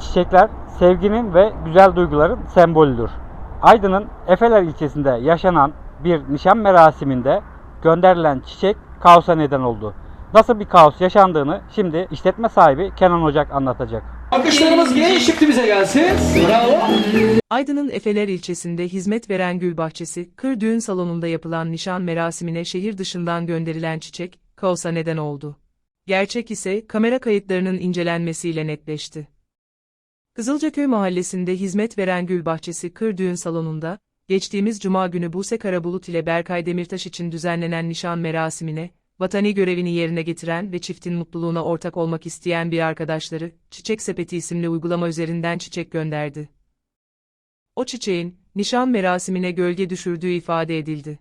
Çiçekler sevginin ve güzel duyguların sembolüdür. Aydın'ın Efeler ilçesinde yaşanan bir nişan merasiminde gönderilen çiçek kaosa neden oldu. Nasıl bir kaos yaşandığını şimdi işletme sahibi Kenan Ocak anlatacak. Alkışlarımız genç çiftimize gelsin. Bravo. Aydın'ın Efeler ilçesinde hizmet veren gül bahçesi, kır düğün salonunda yapılan nişan merasimine şehir dışından gönderilen çiçek, kaosa neden oldu. Gerçek ise kamera kayıtlarının incelenmesiyle netleşti. Kızılcaköy mahallesinde hizmet veren gül bahçesi kır düğün salonunda, geçtiğimiz cuma günü Buse Karabulut ile Berkay Demirtaş için düzenlenen nişan merasimine, vatani görevini yerine getiren ve çiftin mutluluğuna ortak olmak isteyen bir arkadaşları, Çiçek Sepeti isimli uygulama üzerinden çiçek gönderdi. O çiçeğin, nişan merasimine gölge düşürdüğü ifade edildi.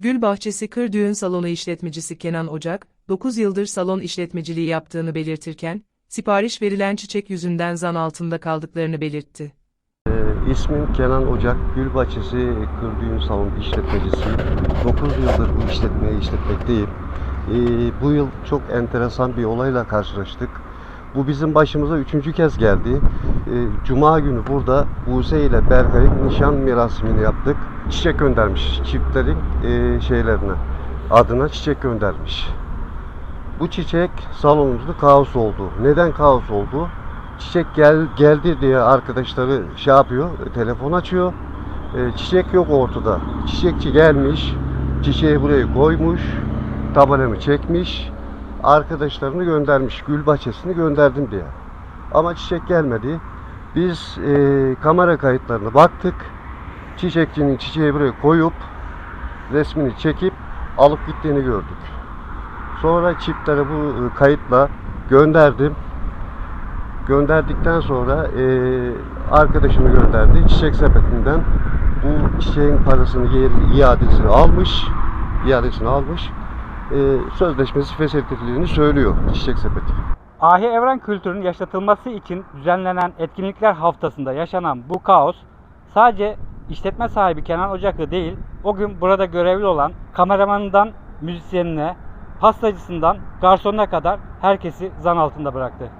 Gül Bahçesi Kır Düğün Salonu işletmecisi Kenan Ocak, 9 yıldır salon işletmeciliği yaptığını belirtirken, sipariş verilen çiçek yüzünden zan altında kaldıklarını belirtti. İsmim Kenan Ocak, Gülbahçesi Kır Düğün Salonu işletmecisi. 9 yıldır bu işletmeyi işletmekteyim. Ee, bu yıl çok enteresan bir olayla karşılaştık. Bu bizim başımıza üçüncü kez geldi. Ee, Cuma günü burada Buse ile Berkay'ın nişan merasimini yaptık. Çiçek göndermiş çiftlerin e, şeylerine, adına çiçek göndermiş. Bu çiçek salonumuzda kaos oldu. Neden kaos oldu? Çiçek gel geldi diye arkadaşları şey yapıyor, telefon açıyor. E, çiçek yok ortada. Çiçekçi gelmiş, çiçeği buraya koymuş, tabelamı çekmiş, arkadaşlarını göndermiş, gül bahçesini gönderdim diye. Ama çiçek gelmedi. Biz e, kamera kayıtlarına baktık. Çiçekçinin çiçeği buraya koyup resmini çekip alıp gittiğini gördük. Sonra çiftlere bu e, kayıtla gönderdim. Gönderdikten sonra e, arkadaşımı gönderdi. Çiçek sepetinden bu çiçeğin parasını iadesini almış. iadesini almış. E, sözleşmesi feshedildiğini söylüyor Çiçek sepeti. Ahi Evren kültürünün yaşatılması için düzenlenen etkinlikler haftasında yaşanan bu kaos sadece işletme sahibi Kenan Ocak'ı değil, o gün burada görevli olan kameramanından müzisyenine, pastacısından garsonuna kadar herkesi zan altında bıraktı.